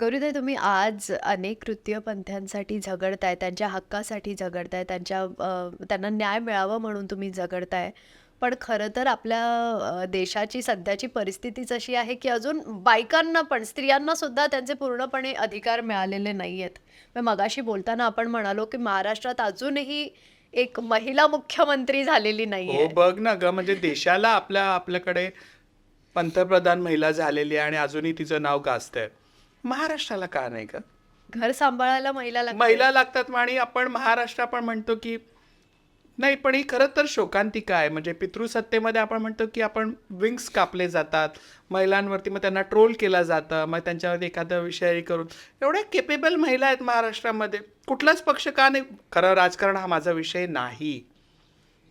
गौरीताई तुम्ही आज अनेक तृतीयपंथ्यांसाठी झगडताय त्यांच्या हक्कासाठी झगडताय त्यांच्या अ, त्यांना न्याय मिळावं म्हणून तुम्ही झगडताय. पण खरं तर आपल्या अ, देशाची सध्याची परिस्थितीच अशी आहे की अजून बायकांना पण स्त्रियांना सुद्धा त्यांचे पूर्णपणे अधिकार मिळालेले नाही आहेत मग मगाशी बोलताना आपण म्हणालो की महाराष्ट्रात अजूनही एक महिला मुख्यमंत्री झालेली नाही हो बघ ना ग म्हणजे देशाला आपल्या आपल्याकडे पंतप्रधान महिला झालेली आहे आणि अजूनही तिचं नाव गाजतंय. महाराष्ट्राला का नाही का घर सांभाळायला महिला लागते. महिला लागतात आणि आपण महाराष्ट्र आपण म्हणतो की नाही पण ही खरं तर शोकांतिका आहे. म्हणजे पितृसत्तेमध्ये आपण म्हणतो की आपण विंग्स कापले जातात. महिलांवरती मग त्यांना ट्रोल केला जातं. मग त्यांच्यावरती एखादा विषय करून. एवढ्या केपेबल महिला आहेत महाराष्ट्रामध्ये. कुठलाच पक्ष का नाही? खरं राजकारण हा माझा विषय नाही.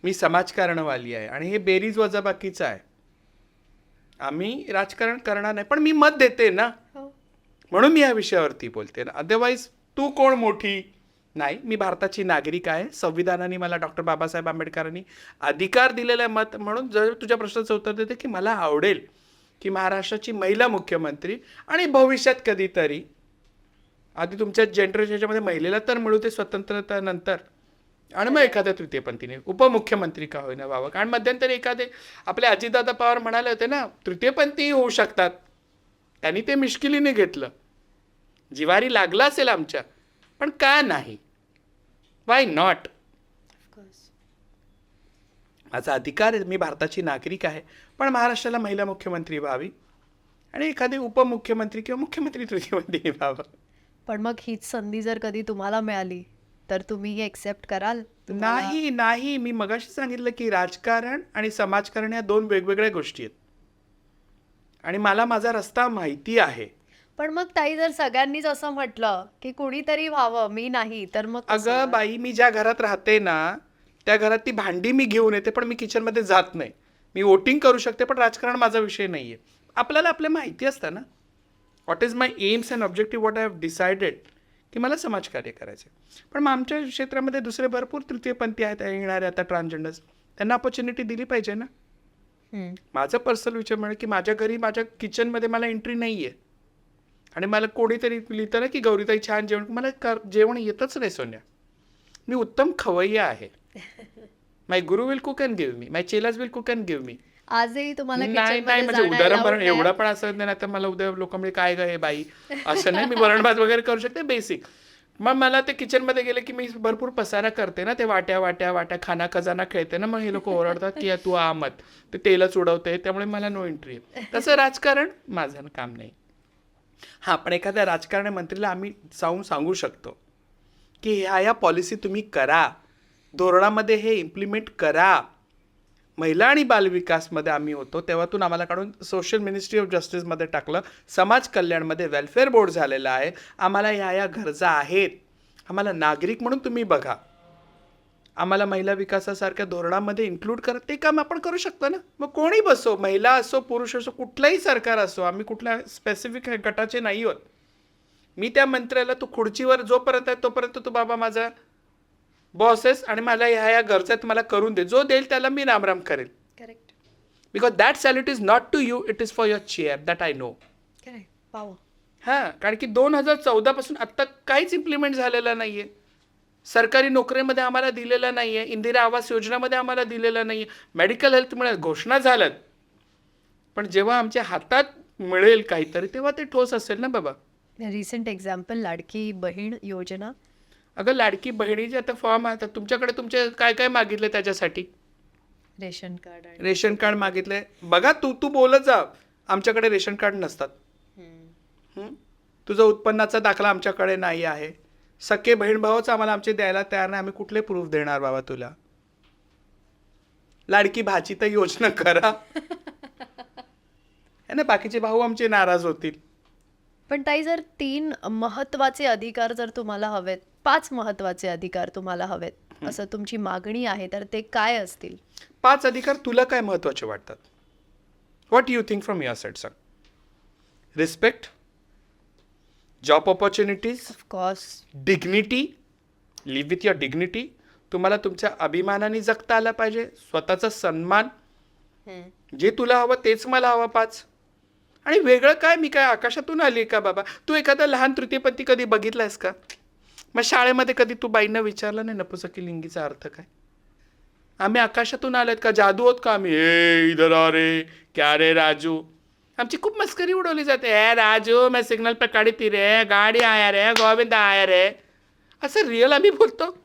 मी समाजकारणवाली आहे आणि हे बेरीज वजाबाकीचं आहे. आम्ही राजकारण करणार नाही. पण मी मत देते ना. हो. म्हणून मी या विषयावरती बोलते. ना अदरवाईज तू कोण मोठी? नाही मी भारताची नागरिक आहे. संविधानाने मला डॉक्टर बाबासाहेब आंबेडकरांनी अधिकार दिलेला आहे मत म्हणून जर तुझ्या प्रश्नाचं उत्तर देते की मला आवडेल की महाराष्ट्राची महिला मुख्यमंत्री आणि भविष्यात कधीतरी आधी तुमच्या जनरेशनच्यामध्ये महिलेला तर मिळू ते स्वतंत्रतानंतर आणि मग एखाद्या तृतीयपंथीने उपमुख्यमंत्री का होईना व्हावं कारण मध्यंतरी एखादे आपले अजितदादा पवार म्हणाले होते ना तृतीयपंथी होऊ शकतात. त्यांनी ते मिश्किलीने घेतलं. जिवारी लागला असेल आमच्या पण का नाही? वाय नॉट माझा अधिकार आहे मी भारताची नागरिक आहे पण महाराष्ट्राला महिला मुख्यमंत्री व्हावी आणि एखादी उपमुख्यमंत्री किंवा मुख्यमंत्री तृतीयपंथी व्हावं. पण मग हीच संधी जर कधी तुम्हाला मिळाली तर तुम्ही एक्सेप्ट कराल? तुम्हाला- नाही नाही. मी मगाशी सांगितलं की राजकारण आणि समाजकारण या दोन वेगवेगळ्या गोष्टी आहेत. आणि मला माझा रस्ता माहिती आहे. पण मग ताई जर सगळ्यांनीच असं म्हटलं की कुणीतरी व्हावं मी नाही तर मग कसं? अगं? बाई मी ज्या घरात राहते ना त्या घरात ती भांडी मी घेऊन येते पण मी किचनमध्ये जात नाही. मी वोटिंग करू शकते पण राजकारण माझा विषय नाही आहे आपल्याला आपल्या माहिती असतं ना. What is my aims and objective what I have decided की मला समाजकार्य करायचे पण मग आमच्या क्षेत्रामध्ये दुसरे भरपूर तृतीयपंथी आहेत येणारे आता ट्रान्सजेंडर्स त्यांना ऑपॉर्च्युनिटी दिली पाहिजे ना. माझं पर्सनल विचार म्हणजे की माझ्या घरी माझ्या किचनमध्ये मला एंट्री नाही आहे आणि मला कोणीतरी लिहितं ना की गौरीताई छान जेवण मला कर जेवण येतच नाही सोन्या. मी उत्तम खवय्या आहे. My guru will cook and give me my chelas will cook and give me आजही तुम्हाला नाही नाही म्हणजे उदाहरण? एवढं पण असं नाही तर मला उद्या लोक म्हणजे काय ग हे बाई? असं नाही मी वरण भात वगैरे करू शकते बेसिक मग मला ते किचनमध्ये गेले की मी भरपूर पसारा करते ना ते वाट्या वाट्या वाट्या खाना खजाना खेळते ना मग हे लोक ओरडतात की तू आमत ते तेलच उडवते त्यामुळे मला नो एंट्री तसं राजकारण माझं काम नाही. हां पण एखाद्या राजकारण मंत्रीला आम्ही जाऊन सांगू शकतो की ह्या ह्या पॉलिसी तुम्ही करा. धोरणामध्ये हे इम्प्लिमेंट करा. महिला आणि बालविकासमध्ये आम्ही होतो तेव्हातून आम्हाला काढून सोशल मिनिस्ट्री ऑफ जस्टिसमध्ये टाकलं. समाज कल्याणमध्ये वेलफेअर बोर्ड झालेला आहे. आम्हाला ह्या या गरजा आहेत. आम्हाला नागरिक म्हणून तुम्ही बघा. आम्हाला महिला विकासासारख्या धोरणामध्ये इन्क्लूड करत ते काम आपण करू शकतो ना? मग कोणी बसो? महिला असो पुरुष असो कुठलंही सरकार असो आम्ही कुठल्या स्पेसिफिक गटाचे नाही आहोत. मी त्या मंत्र्याला तू खुर्चीवर जोपर्यंत आहे तोपर्यंत तू बाबा माझा बॉसेस आणि मला ह्या ह्या गरजा आहेत मला करून दे. जो देईल त्याला मी रामराम करेल. Correct. Because that salute is not to you it is for your chair that I know हां कारण की दोन हजार चौदापासून आत्ता काहीच इम्प्लिमेंट झालेलं नाही आहे सरकारी नोकरीमध्ये आम्हाला दिलेलं नाही आहे इंदिरा आवास योजनेमध्ये आम्हाला दिलेलं नाही आहे मेडिकल हेल्थमुळे घोषणा झाल्यात. पण जेव्हा आमच्या हातात मिळेल काहीतरी तेव्हा ते ठोस असेल ना बाबा. रिसेंट एक्झाम्पल लाडकी बहीण योजना. अगं लाडकी बहिणीचे आता फॉर्म आहेत तुमच्याकडे तुमचे काय काय मागितले त्याच्यासाठी? रेशन कार्ड आणि रेशन कार्ड मागितले. बघा तू तू बोलत जा. आमच्याकडे रेशन कार्ड नसतात. हम्म. हं? तुझा उत्पन्नाचा दाखला आमच्याकडे नाही आहे. सख्खे बहीण भाऊच आम्हाला आमचे द्यायला तयार नाही. आम्ही कुठले प्रूफ देणार बाबा तुला? लाडकी भाची तर योजना करा. है ना बाकीचे भाऊ आमचे नाराज होतील. पण ताई जर तीन महत्त्वाचे अधिकार जर तुम्हाला हवेत पाच महत्त्वाचे अधिकार तुम्हाला हवेत? असं तुमची मागणी आहे तर ते काय असतील? पाच अधिकार तुला काय महत्त्वाचे वाटतात? What you think from your side सांग respect job opportunities of course dignity live with your dignity तुम्हाला तुमच्या अभिमानाने जगता आला पाहिजे स्वतःचा सन्मान. जे तुला हवं तेच मला हवं पाच. आणि वेगळं काय? मी काय आकाशातून आली का बाबा? तू एखादा लहान तृतीयपंथी कधी बघितलायस का? मग शाळेमध्ये कधी तू बाईंना विचारलं नाही नपुसकी लिंगीचा अर्थ काय? आम्ही आकाशातून आलोत का? जादू होत का आम्ही? ए इधर आ रे. क्या रे राजू? आमची खूप मस्करी उडवली जाते. ए राजू मैं सिग्नल पे ती रे गाडी आया रे गोविंद आया रे. असं रिअल आम्ही बोलतो.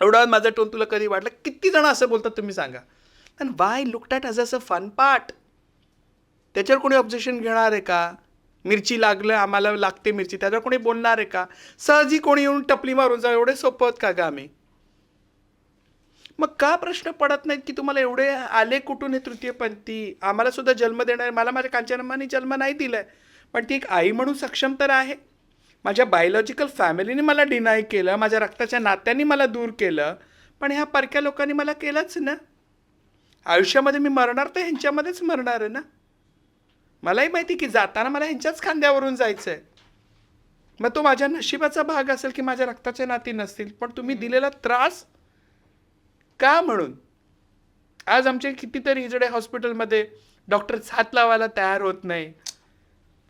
एवढा माझा टोन तुला कधी वाटलं? किती जण असं बोलतात तुम्ही सांगा. And why look that as a fun part त्याच्यावर कोणी ऑब्जेक्शन घेणार आहे का? मिरची लागलं आम्हाला लागते मिरची. त्याच्यावर कोणी बोलणार आहे का? सहजी कोणी येऊन टपली मारून जा एवढे सोपं आहेत का गा आम्ही? मग का प्रश्न पडत नाहीत की तुम्हाला एवढे आले कुठून हे तृतीयपंथी? आम्हाला सुद्धा जन्म देणार मला माझ्या कांचनम्मानी जन्म नाही दिलाय. पण ती एक आई म्हणून सक्षम तर आहे. माझ्या बायोलॉजिकल फॅमिलीने मला डिनाय केलं माझ्या रक्ताच्या नात्यांनी मला दूर केलं पण ह्या परक्या लोकांनी मला केलंच ना. आयुष्यामध्ये मी मरणार तर ह्यांच्यामध्येच मरणार आहे ना? मलाही माहिती की जाताना मला ह्यांच्याच खांद्यावरून जायचं आहे मग तो माझ्या नशिबाचा भाग असेल की माझ्या रक्ताचे नाती नसतील पण तुम्ही दिलेला त्रास का म्हणून? आज आमचे कितीतरी इजडे हॉस्पिटलमध्ये डॉक्टर हात लावायला तयार होत नाही.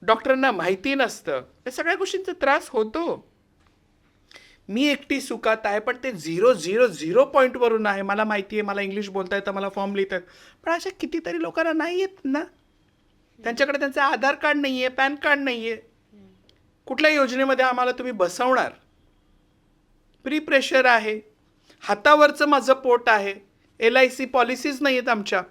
डॉक्टरांना माहिती नसतं. या सगळ्या गोष्टींचा त्रास होतो. मी एकटी सुखात आहे पण ते झिरो झिरो झिरो पॉईंटवरून आहे. मला माहिती आहे मला इंग्लिश बोलता येतं मला फॉर्म लिहितात पण अशा कितीतरी लोकांना नाही येत ना. त्यांच्याकडे त्यांचं आधार कार्ड नाही आहे पॅन कार्ड नाही आहे कुठल्या योजनेमध्ये आम्हाला तुम्ही बसवणार. प्री प्रेशर आहे. हातावरचं माझं पोट आहे. एल आय सी पॉलिसीज नाही आहेत आमच्या.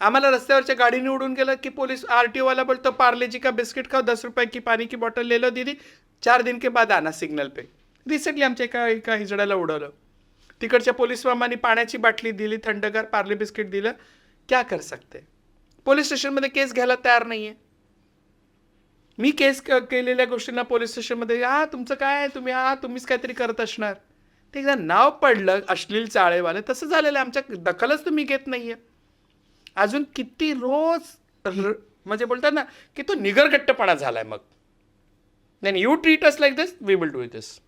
आम्हाला रस्त्यावरच्या गाडी निवडून गेलं की पोलीस आर टी ओवाला बोलतो पार्लेजी का बिस्किट खाओ दस रुपये की पाणी की बॉटल ले लो दीदी. चार दिन के बाद आना सिग्नल पे. रिसेंटली आमच्या एका एका हिजड्याला उडवलं. तिकडच्या पोलीस मामाने पाण्याची बाटली दिली थंडगार पार्ले बिस्किट दिलं. क्या कर सकते? पोलीस स्टेशनमध्ये केस घ्यायला तयार नाही आहे मी केस क- केलेल्या गोष्टींना पोलीस स्टेशनमध्ये हा तुमचं काय आहे? तुम्ही हा तुम्हीच काहीतरी करत असणार. ते एकदा नाव पडलं अश्लील चाळेवाले तसं झालेलं आहे. आमच्या दखलच तुम्ही घेत नाही आहे अजून किती रोज म्हणजे बोलतात ना की तो निगरगट्टपणा झालाय मग. नाही you treat us like this we will do this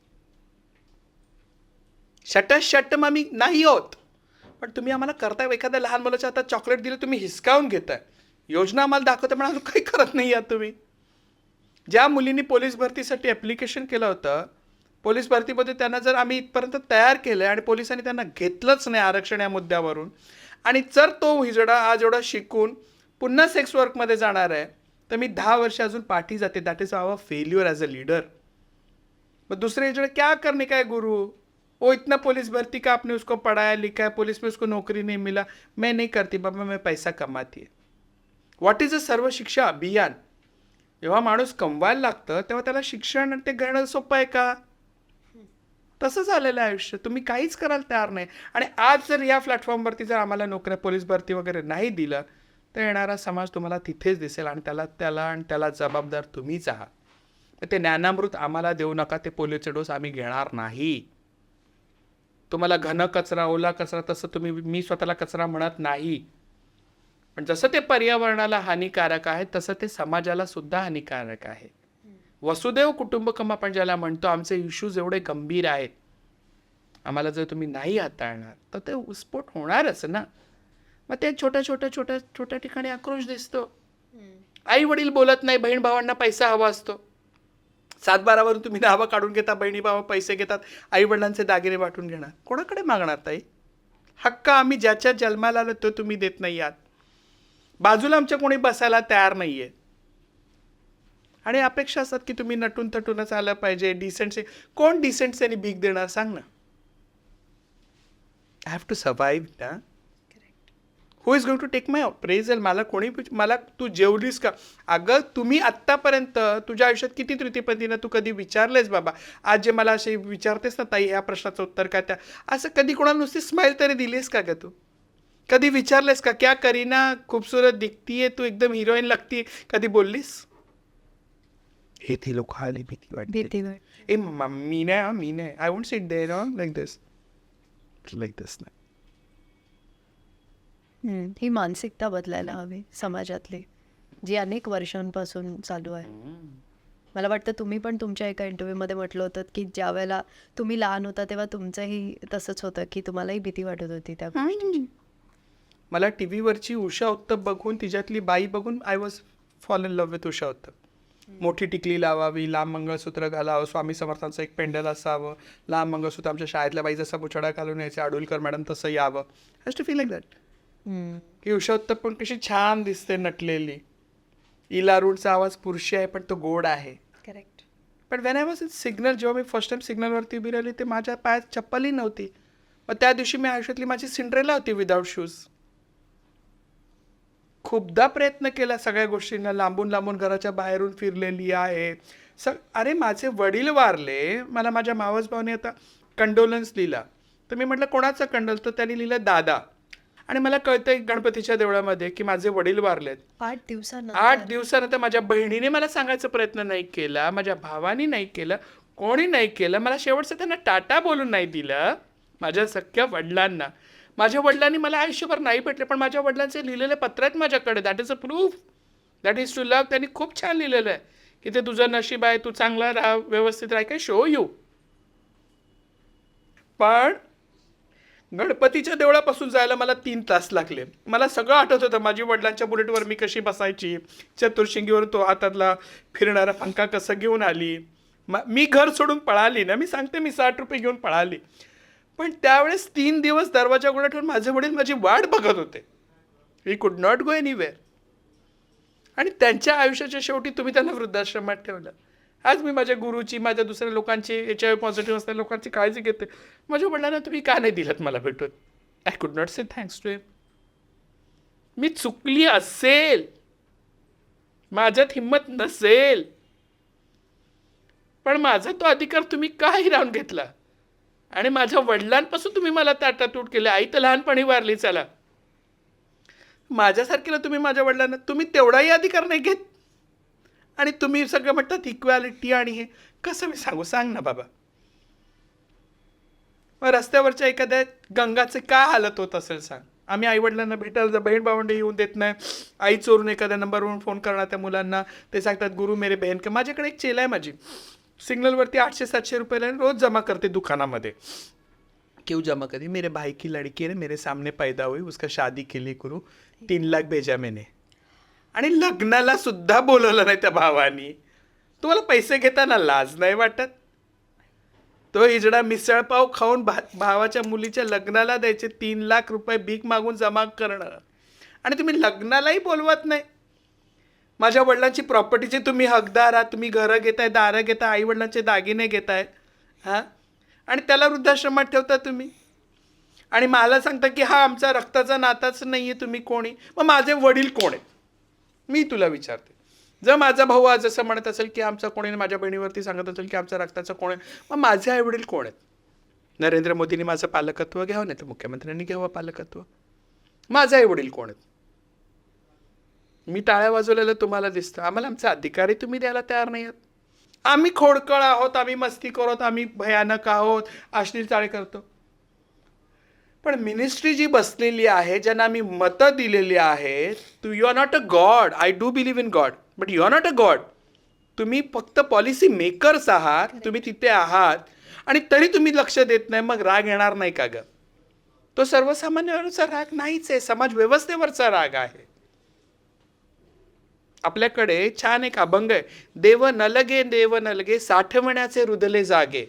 shut shut मग मी नाही होत. पण तुम्ही आम्हाला करताय एखाद्या लहान मुलाच्या हातात चॉकलेट दिलं तुम्ही हिसकावून घेताय. योजना आम्हाला दाखवताय पण अजून काही करत नाही आहात तुम्ही. ज्या मुलींनी पोलीस भरतीसाठी ॲप्लिकेशन केलं होतं पोलीस भरतीमध्ये त्यांना जर आम्ही इथपर्यंत तयार केलं आणि पोलिसांनी त्यांना घेतलंच नाही आरक्षण या मुद्द्यावरून आणि जर तो हिजडा आज एवढा शिकून पुन्हा सेक्स वर्कमध्ये जाणार आहे तर मी दहा वर्ष अजून पाठी जाते. That is our failure as a leader मग दुसरे हिजड़े क्या करणे काय गुरु? वो इतना पुलिस भर्ती का आपने उसको पढ़ाया लिखा है पुलिस में उसको नौकरी नहीं मिला। मैं नहीं करती बाबा मैं पैसा कमाती है। व्हॉट इज अ सर्व शिक्षा अभियान? जेव्हा माणूस कमवायला लागतं तेव्हा त्याला शिक्षण आणि ते घेणं सोपं आहे का? तसं झालेलं आहे आयुष्य. तुम्ही काहीच करायला तयार नाही. आणि आज जर या प्लॅटफॉर्मवरती जर आम्हाला नोकऱ्या पोलीस भरती वगैरे नाही दिलं तर येणारा समाज तुम्हाला तिथेच दिसेल आणि त्याला त्याला आणि त्याला जबाबदार तुम्हीच आहात. तर ते ज्ञानामृत आम्हाला देऊ नका ते पोलिओचे डोस आम्ही घेणार नाही. तुम्हाला घन कचरा ओला कचरा तसं तुम्ही मी स्वतःला कचरा म्हणत नाही. पण जसं ते पर्यावरणाला हानिकारक आहे तसं ते समाजाला सुद्धा हानिकारक आहे. वसुदैव कुटुंबकम आपण ज्याला म्हणतो आमचे इश्यूज एवढे गंभीर आहेत. आम्हाला जर तुम्ही नाही हाताळणार तर ते स्फोट होणारच ना. मग ते छोट्या छोट्या छोट्या छोट्या ठिकाणी आक्रोश दिसतो. आई वडील बोलत नाही बहीण भावांना पैसा हवा असतो. सातबारावरून तुम्ही नावं काढून घेता बहिणी बाबा पैसे घेतात आईवडिलांचे दागिने वाटून घेणार. कोणाकडे मागणार ताई? हक्क आम्ही ज्याच्या जन्माला आलो तो तुम्ही देत नाही आहात. बाजूला आमच्या कोणी बसायला तयार नाही आहे आणि अपेक्षा असतात की तुम्ही नटून तटूनच आलं पाहिजे डिसेंटसे कोण डिसेंटसेने भीक देणार सांग ना. आय हॅव टू सर्वाईव्ह ना. Who is going to take my appraisal मला कोणी मला तू जेवलीस का? अगं तुम्ही आत्तापर्यंत तुझ्या आयुष्यात किती तृतीपतीनं तू कधी विचारलेस बाबा? आज जे मला असे विचारतेस ना ताई ह्या प्रश्नाचं उत्तर काय त्या? असं कधी कोणाला नुसती स्माईल तरी दिलीस का ग तू? कधी विचारलेस का? क्या करीना खूबसूरत दिखतीये तू एकदम हिरोईन लागती कधी बोललीस? हे ती लोक आले भीती वाटते. ए म- मी नाही मी नाही I won't sit there like this like this नाही. हम्म, ही मानसिकता बदलायला हवी समाजातली जी अनेक वर्षांपासून चालू आहे. मला वाटतं तुम्ही पण तुमच्या एका इंटरव्ह्यूमध्ये म्हटलं होतं की ज्या वेळेला तुम्ही लहान होता तेव्हा तुमचंही तसंच होतं की तुम्हालाही भीती वाटत होती त्या मला टी व्हीवरची उषा उत्तप बघून तिच्यातली बाई बघून I was fall in love with Usha उत्तम मोठी टिकली लावावी लांब मंगळसूत्र घालावं स्वामी समर्थांचं एक पेंडल असावं लांब मंगळसूत्र आमच्या शाळेतल्या बाई जसा बुचडा घालून यायचे आडुलकर मॅडम तसं यावं. Has to feel like that की उषा पण कशी छान दिसते नटलेली. इला रूडचा आवाज पुरुषी आहे पण तो गोड आहे. करेक्ट पण when I was in signal जेव्हा मी फर्स्ट टाइम सिग्नलवरती उभी राहिली ते माझ्या पायात चप्पलही नव्हती. मग त्या दिवशी मी आयुष्यातली माझी सिंड्रेला होती विदाऊट शूज खूपदा प्रयत्न केला सगळ्या गोष्टींना लांबून लांबून घराच्या बाहेरून फिरलेली आहे. स अरे माझे वडील वारले मला माझ्या मावस भावाने आता कंडोलन्स लिहिला. तर मी म्हटलं कोणाचा कंडोल तर त्यांनी लिहिलं दादा. आणि मला कळतंय गणपतीच्या देवळामध्ये की माझे वडील वारलेत. आठ दिवसांना आठ दिवसानंतर माझ्या बहिणीने मला सांगायचा प्रयत्न नाही केला माझ्या भावाने नाही केलं कोणी नाही केलं मला शेवटचं त्यांना टाटा बोलून नाही दिलं माझ्या सख्या वडिलांना. माझ्या वडिलांनी मला आयुष्यभर नाही भेटले पण माझ्या वडिलांचे लिहिलेले पत्र आहेत माझ्याकडे. That is a proof that is to love त्यांनी खूप छान लिहिलेलं आहे. की ते तुझं नशीब आहे तू चांगला राहा व्यवस्थित राहा काय शो यू पण गणपतीच्या देवळापासून जायला मला तीन तास लागले. मला सगळं आठवत होतं. माझी वडिलांच्या बुलेटवर मी कशी बसायची चतुर्शिंगीवर तो हातातला फिरणारा पंखा कसं घेऊन आली. म मी घर सोडून पळाली ना. मी सांगते मी साठ रुपये घेऊन पळाली. पण त्यावेळेस तीन दिवस दरवाजा उघडा ठेवून माझे वडील माझी वाट बघत होते. वी कुड नॉट गो एनिवेअर आणि त्यांच्या आयुष्याच्या शेवटी तुम्ही त्यांना वृद्धाश्रमात ठेवलं. आज मी माझ्या गुरुची माझ्या दुसऱ्या लोकांची एच आय पॉझिटिव्ह असणाऱ्या लोकांची काळजी घेते माझ्या वडिलांना तुम्ही का नाही दिलं मला भेटून? I could not say thanks to him मी चुकली असेल. माझ्यात हिंमत नसेल. पण माझा तो अधिकार तुम्ही का हिरावून घेतला. आणि माझ्या वडिलांपासून तुम्ही मला ताटातूट केले. आई तर लहानपणी वारली चला. माझ्यासारखेला तुम्ही माझ्या वडिलांना तुम्ही तेवढाही अधिकार नाही घेत. आणि तुम्ही सगळं म्हणतात इक्वॅलिटी आणि हे. कसं मी सांगू? सांग ना बाबा. मग रस्त्यावरच्या एखाद्या गंगाचे काय हालत होत असेल सांग. आम्ही आईवडिलांना भेटायला जर बहीण भावंडे येऊन देत नाही. आई चोरून एखाद्या नंबरवरून फोन करणार त्या मुलांना. ते सांगतात गुरु मेरे बहीण के माझ्याकडे एक चेला आहे माझी. सिग्नलवरती आठशे सातशे रुपयाला रोज जमा करते दुकानामध्ये. क्यों जमा करी मेरे भाई की लड़की है मेरे सामने पैदा हुई उसका शादी के लिए करूँ तीन लाख भेजा मैंने. आणि लग्नाला सुद्धा बोलवलं नाही त्या भावानी. तुम्हाला पैसे घेताना लाज नाही वाटत? तो इजडा मिसळपाव खाऊन भा भावाच्या मुलीच्या लग्नाला द्यायचे तीन लाख रुपये भीक मागून जमा करणं. आणि तुम्ही लग्नालाही बोलवत नाही. माझ्या वडिलांची प्रॉपर्टीचे तुम्ही हकदार आहात तुम्ही घरं घेताय दारं घेताय आई वडिलांचे दागिने घेताय हां? आणि त्याला वृद्धाश्रमात ठेवता तुम्ही? आणि मला सांगता की हा आमचा रक्ताचा नाताच नाही आहे तुम्ही कोणी. मग माझे वडील कोण आहेत? मी तुला विचारते. जर माझा भाऊ आज असं म्हणत असेल की आमचा कोणी माझ्या बहिणीवरती सांगत असेल की आमचा रक्ताचा कोण आहे मग माझे आईवडील कोण आहेत? नरेंद्र मोदींनी माझं पालकत्व घ्यावं नाही तर मुख्यमंत्र्यांनी घ्यावं पालकत्व? माझे आईवडील कोण आहेत? मी टाळ्या वाजवलेलं तुम्हाला दिसतं. आम्हाला आमचा अधिकारी तुम्ही द्यायला तयार नाही आहात. आम्ही खोडकळ आहोत आम्ही मस्ती करत आम्ही भयानक आहोत अश्लील चाळे करतो. पण मिनिस्ट्री जी बसलेली आहे ज्यांना आम्ही मतं दिलेली आहेत तू you are not a god I do believe in God but you are not a god तुम्ही फक्त पॉलिसी मेकर्स आहात तुम्ही तिथे आहात आणि तरी तुम्ही लक्ष देत नाही मग राग येणार नाही का ग? तो सर्वसामान्यावरचा राग नाहीच आहे समाज व्यवस्थेवरचा राग आहे. आपल्याकडे छान एक अभंग आहे देव नलगे देव नलगे साठवण्याचे रुदले जागे.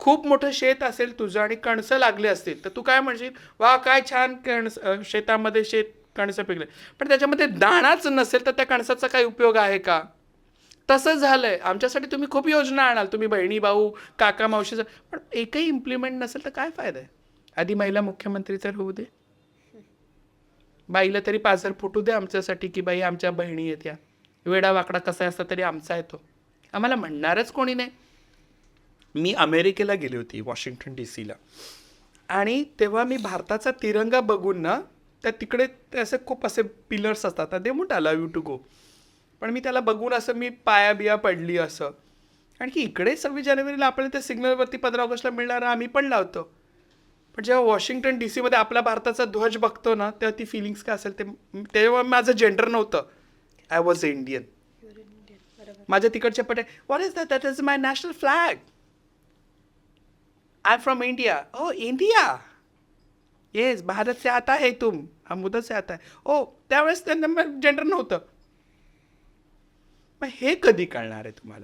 खूप मोठं शेत असेल तुझं आणि कणसं लागले असतील तर तू काय म्हणशील? वा काय छान कणस शेतामध्ये शेत कणसं पिकले. पण त्याच्यामध्ये दाणाच नसेल तर त्या कणसाचा काही उपयोग आहे का? तसं झालं आहे आमच्यासाठी तुम्ही खूप योजना आणाल. तुम्ही बहिणी भाऊ काका मावशीचं पण एकही इम्प्लिमेंट नसेल तर काय फायदा आहे? आधी महिला मुख्यमंत्री तर होऊ दे. बाईला तरी पाझर फुटू दे आमच्यासाठी की बाई आमच्या बहिणी आहेत या. वेडा वाकडा कसा असता तरी आमचा येतो आम्हाला म्हणणारच कोणी नाही. मी अमेरिकेला गेली होती वॉशिंग्टन डी सीला. आणि तेव्हा मी भारताचा तिरंगा बघून ना त्या तिकडे ते असे खूप असे पिलर्स असतात. दे मुट आला यू टू गो पण मी त्याला बघून असं मी पाया बिया पडली असं. आणि की इकडे सव्वीस जानेवारीला आपल्याला त्या सिग्नलवरती पंधरा ऑगस्टला मिळणार आम्ही पण लावतो. पण जेव्हा वॉशिंग्टन डी सीमध्ये आपला भारताचा ध्वज बघतो ना तेव्हा ती फिलिंग्स काय असेल ते तेव्हा माझं जेंडर नव्हतं. आय वॉज अ इंडियन माझ्या तिकडच्या पटे what is that that is my national flag I from India O India yes Bharat से आता है तुम हम उधर से आता है ओ त्यावेळेस त्यांना जेंडर नव्हतं. मग हे कधी कळणार आहे तुम्हाला?